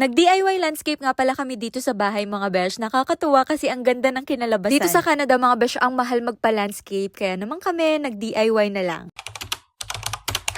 Nag-DIY landscape nga pala kami dito sa bahay mga besh. Nakakatuwa kasi ang ganda ng kinalabasan. Dito sa Canada mga besh, ang mahal magpa-landscape. Kaya naman kami nag-DIY na lang.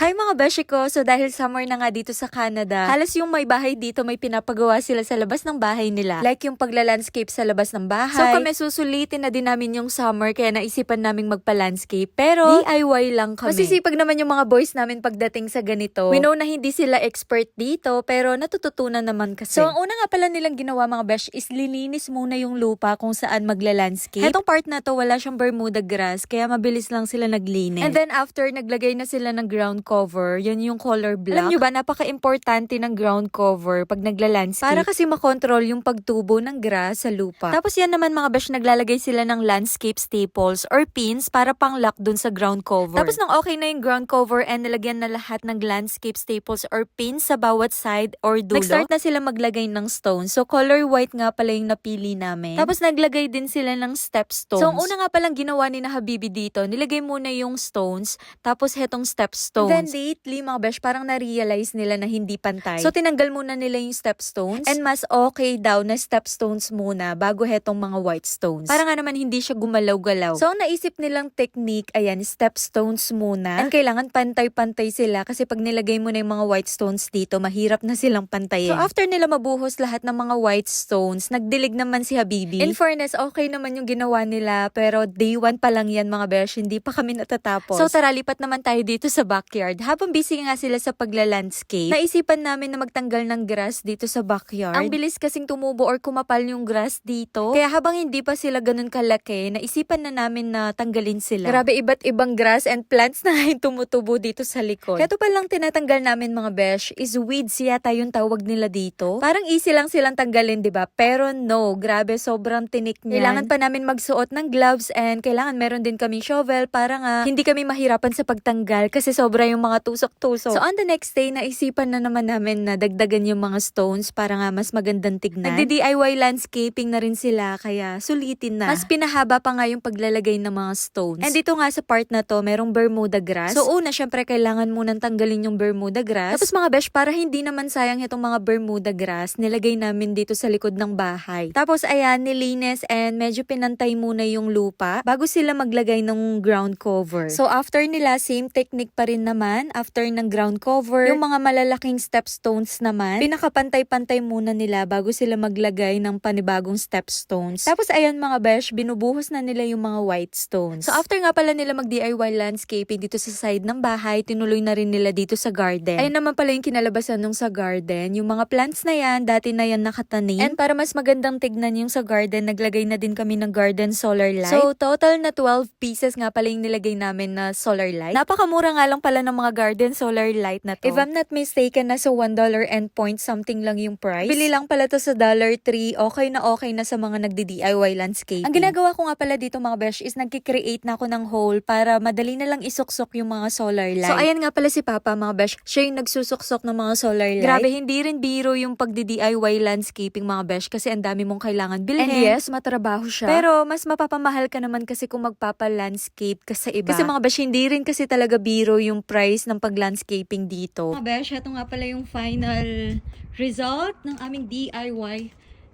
Hi mga beshi ko! So dahil summer na nga dito sa Canada, halos yung may bahay dito may pinapagawa sila sa labas ng bahay nila. Like yung pagla-landscape sa labas ng bahay. So kami susulitin na din namin yung summer kaya naisipan naming magpa-landscape. Pero DIY lang kami. Masisipag naman yung mga boys namin pagdating sa ganito. We know na hindi sila expert dito pero natututunan naman kasi. So ang una nga pala nilang ginawa mga besh is lilinis muna yung lupa kung saan magla-landscape. Etong part na to wala siyang Bermuda grass kaya mabilis lang sila naglinis. And then after naglagay na sila ng ground cover, yun yung color black. Alam nyo ba, napaka-importante ng ground cover pag nagla-landscape. Para kasi makontrol yung pagtubo ng grass sa lupa. Tapos yan naman mga besh, naglalagay sila ng landscape staples or pins para pang-lock dun sa ground cover. Tapos nung okay na yung ground cover and nalagyan na lahat ng landscape staples or pins sa bawat side or dulo, nag-start na sila maglagay ng stones. So color white nga pala yung napili namin. Tapos naglagay din sila ng step stones. So ang una nga palang ginawa ni na Habibi dito, nilagay muna yung stones, tapos hetong step stones. Then lately, mga besh, parang na-realize nila na hindi pantay. So tinanggal muna nila yung step stones. And mas okay daw na step stones muna bago hetong mga white stones. Para nga naman hindi siya gumalaw-galaw. So ang naisip nilang technique, ayan, step stones muna. And kailangan pantay-pantay sila kasi pag nilagay mo na yung mga white stones dito, mahirap na silang pantayin. So after nila mabuhos lahat ng mga white stones, nagdilig naman si Habibi. In fairness, okay naman yung ginawa nila, pero day one pa lang yan mga besh, hindi pa kami natatapos. So tara, lipat naman tayo dito sa backyard. Habang busy nga sila sa pagla-landscape, naisipan namin na magtanggal ng grass dito sa backyard. Ang bilis kasing tumubo or kumapal yung grass dito. Kaya habang hindi pa sila ganun kalaki, naisipan na namin na tanggalin sila. Grabe, iba't ibang grass and plants na ngayon tumutubo dito sa likod. Kaya ito palang tinatanggal namin mga besh is weeds yata yung tawag nila dito. Parang easy lang silang tanggalin, di ba? Pero no, grabe, sobrang tinik niyan. Kailangan pa namin magsuot ng gloves and kailangan meron din kaming shovel para nga hindi kami mahirapan sa pagtanggal kasi sobra yung mga tusok-tusok. So on the next day, naisipan na naman namin na dagdagan yung mga stones para nga mas magandang tignan. Nagdi-DIY landscaping na rin sila kaya sulitin na. Mas pinahaba pa nga yung paglalagay ng mga stones. And dito nga sa part na to, merong Bermuda grass. So una, syempre kailangan munang tanggalin yung Bermuda grass. Tapos mga besh, para hindi naman sayang itong mga Bermuda grass, nilagay namin dito sa likod ng bahay. Tapos ayan, nilinis and medyo pinantay muna yung lupa bago sila maglagay ng ground cover. So after nila, same technique pa rin naman. After ng ground cover, yung mga malalaking stepstones naman, pinakapantay-pantay muna nila bago sila maglagay ng panibagong stepstones. Tapos ayan mga besh, binubuhos na nila yung mga white stones. So after nga pala nila mag-DIY landscaping dito sa side ng bahay, tinuloy na rin nila dito sa garden. Ayun naman pala yung kinalabasan nung sa garden. Yung mga plants na yan, dati na yan nakatanim. And para mas magandang tignan yung sa garden, naglagay na din kami ng garden solar light. So total na 12 pieces nga pala yung nilagay namin na solar light. Napakamura nga lang pala ng mga garden solar light na to. If I'm not mistaken, nasa $1 and point something lang yung price. Bili lang pala to sa dollar $3. Okay na okay na sa mga nagdi-DIY landscaping. Ang ginagawa ko nga pala dito mga besh is nagki-create na ako ng hole para madali na lang isuksok yung mga solar light. So ayan nga pala si Papa mga besh, siya yung nagsusuksok ng mga solar light. Grabe, hindi rin biro yung pagdi-DIY landscaping mga besh kasi ang dami mong kailangan bilhin. And yes, matrabaho siya. Pero mas mapapamahal ka naman kasi kung magpapa-landscape ka sa iba. Kasi mga besh, hindi rin kasi talaga biro yung price ng pag-landscaping dito. Mga besh, ito nga pala yung final result ng aming DIY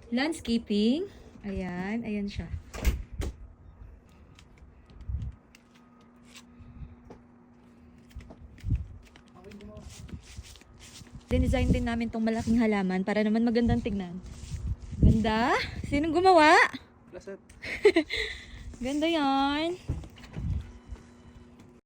landscaping. Ayan, ayan siya. Dinesign din namin tong malaking halaman para naman magandang tignan. Ganda? Sinong gumawa? Ganda yan.